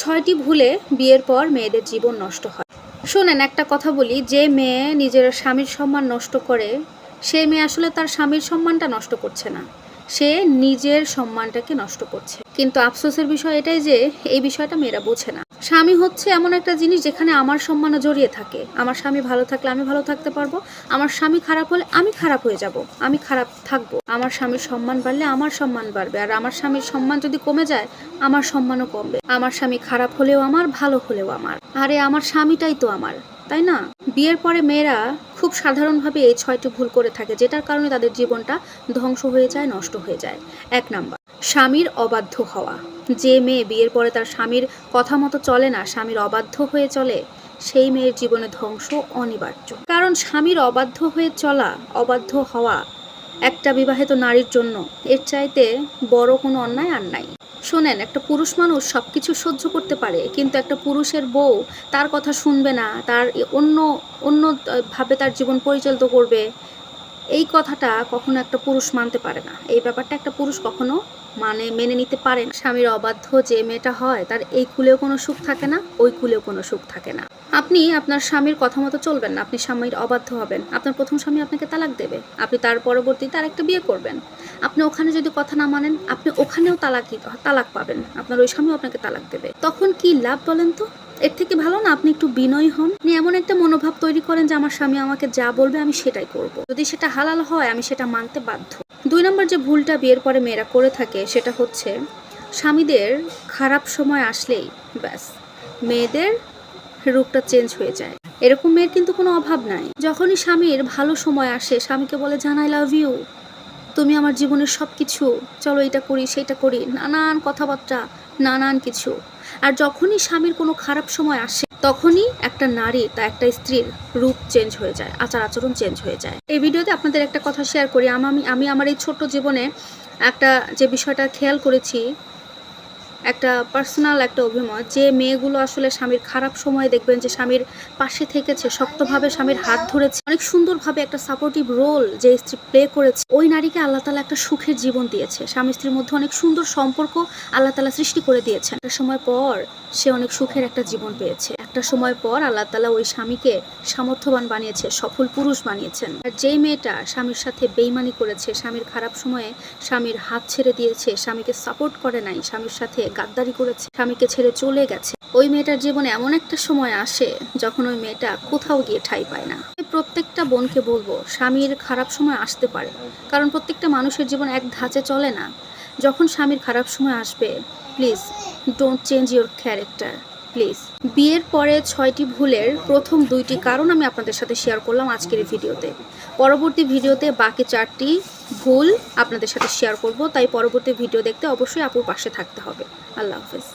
ছয়টি ভুলে বিয়ের পর মেয়েদের জীবন নষ্ট হয়। শোনেন, একটা কথা বলি, যে মেয়ে নিজের স্বামীর সম্মান নষ্ট করে সেই মেয়ে আসলে তার স্বামীর সম্মানটা নষ্ট করছে না। সে নিজের সম্মানটাকে নষ্ট করছে। কিন্তু আফসোসের বিষয় এটাই যে, এই বিষয়টা মেয়েরা বোঝে না। স্বামী হচ্ছে এমন একটা জিনিস যেখানে আমার সম্মানও জড়িয়ে থাকে। আমার স্বামী ভালো থাকলে আমি ভালো থাকতে পারব। আমার স্বামী খারাপ হলে আমি খারাপ হয়ে যাব। আমি খারাপ থাকব। আমার স্বামীর সম্মান বাড়লে আমার সম্মান বাড়বে। আর আমার স্বামীর সম্মান যদি কমে যায়, আমার সম্মানও কমবে। আমার স্বামী খারাপ হলেও আমার, ভালো হলেও আমার। আরে, আমার স্বামীটাই তো আমার, তাই না? বিয়ের পরে মেয়েরা খুব সাধারণভাবে এই ছয়টি ভুল করে থাকে, যেটার কারণে তাদের জীবনটা ধ্বংস হয়ে যায়, নষ্ট হয়ে যায়। এক নাম্বার, স্বামীর অবাধ্য হওয়া। যে মেয়ে বিয়ের পরে তার স্বামীর কথা মতো চলে না, স্বামীর অবাধ্য হয়ে চলে, সেই মেয়ের জীবনে ধ্বংস অনিবার্য। কারণ স্বামীর অবাধ্য হয়ে চলা, অবাধ্য হওয়া একটা বিবাহিত নারীর জন্য, এর চাইতে বড় কোনো অন্যায় আর নাই। শোনেন, একটা পুরুষ মানুষ সব কিছু সহ্য করতে পারে, কিন্তু একটা পুরুষের বউ তার কথা শুনবে না, তার অন্য অন্য ভাবে তার জীবন পরিচালিত করবে এই কথাটা কখনো একটা পুরুষ মানতে পারে না। এই ব্যাপারটা একটা পুরুষ কখনো মানে মেনে নিতে পারে না। স্বামীর অবাধ্য যে মেয়েটা হয়, তার এই কুলেও কোনো সুখ থাকে না, ওই কুলেও কোনো সুখ থাকে না। আপনি আপনার স্বামীর কথা মতো চলবেন না। আপনি স্বামীর অবাধ্য হবেন। আপনার প্রথম স্বামী আপনাকে তালাক দেবে। আপনি তার পরবর্তীতে আর একটা বিয়ে করবেন। আপনি ওখানে যদি কথা না মানেন, আপনি ওখানেও তালাক তালাক পাবেন। আপনার ওই স্বামীও আপনাকে তালাক দেবে। তখন কি লাভ বলেন তো? এর থেকে ভালো না, আপনি একটু বিনয়ী হন। আপনি এমন একটা মনোভাব তৈরি করেন যে আমার স্বামী আমাকে যা বলবে আমি সেটাই করব। যদি সেটা হালাল হয়, আমি সেটা মানতে বাধ্য। দুই নম্বর যে ভুলটা বিয়ের পরে মেয়েরা করে থাকে, সেটা হচ্ছে স্বামীদের খারাপ সময় আসলেই ব্যাস, মেয়েদের রূপটা চেঞ্জ হয়ে যায়। এরকম মেয়ের কিন্তু কোনো অভাব নাই। যখনই স্বামীর ভালো সময় আসে, স্বামীকে বলে, জান আই লাভ ইউ তুমি আমার জীবনের সব কিছু চলো এটা করি, সেটা করি। নানান কথাবার্তা, নানান কিছু। আর যখনই স্বামীর কোনো খারাপ সময় আসে, তখনই একটা নারী তা একটা স্ত্রীর রূপ চেঞ্জ হয়ে যায়, আচার আচরণ চেঞ্জ হয়ে যায়। এই ভিডিওতে আপনাদের একটা কথা শেয়ার করি। আমি আমি আমার এই ছোট্ট জীবনে একটা যে বিষয়টা খেয়াল করেছি একটা পার্সোনাল একটা অভিমত যে মেয়েগুলো আসলে স্বামীর খারাপ সময় দেখবেন যে স্বামীর পাশে থেকেছে, শক্তভাবে স্বামীর হাত ধরেছে। অনেক সুন্দরভাবে একটা সাপোর্টিভ রোল যে স্ত্রী প্লে করেছে, ওই নারীকে আল্লাহ তালা একটা সুখের জীবন দিয়েছে। স্বামী স্ত্রীর মধ্যে অনেক সুন্দর সম্পর্ক আল্লাহ তালা সৃষ্টি করে দিয়েছেন। একটা সময় পর সে অনেক সুখের একটা জীবন পেয়েছে। একটা সময় পর আল্লাহ তালা ওই স্বামীকে সামর্থ্যবান বানিয়েছে, সফল পুরুষ বানিয়েছেন। আর যেই মেয়েটা স্বামীর সাথে বেইমানি করেছে, স্বামীর খারাপ সময়ে স্বামীর হাত ছেড়ে দিয়েছে, স্বামীকে সাপোর্ট করে নাই, স্বামীর সাথে গাদ্দারি করেছে, স্বামীকে ছেড়ে চলে গেছে, ওই মেয়েটার জীবনে এমন একটা সময় আসে যখন ওই মেয়েটা কোথাও গিয়ে ঠাই পায় না। প্রত্যেকটা বোনকে বলব, স্বামীর খারাপ সময় আসতে পারে, কারণ প্রত্যেকটা মানুষের জীবন এক ধাঁচে চলে না। যখন স্বামীর খারাপ সময় আসবে, please don't change your character please. বিয়ের পরে ছয়টি ভুলের প্রথম দুইটি কারণ আমি আপনাদের সাথে শেয়ার করলাম আজকের এই ভিডিওতে। পরবর্তী ভিডিওতে বাকি চারটি ভুল আপনাদের সাথে শেয়ার করব, তাই পরবর্তী ভিডিও দেখতে অবশ্যই আপুর পাশে থাকতে হবে। আল্লাহ হাফেজ।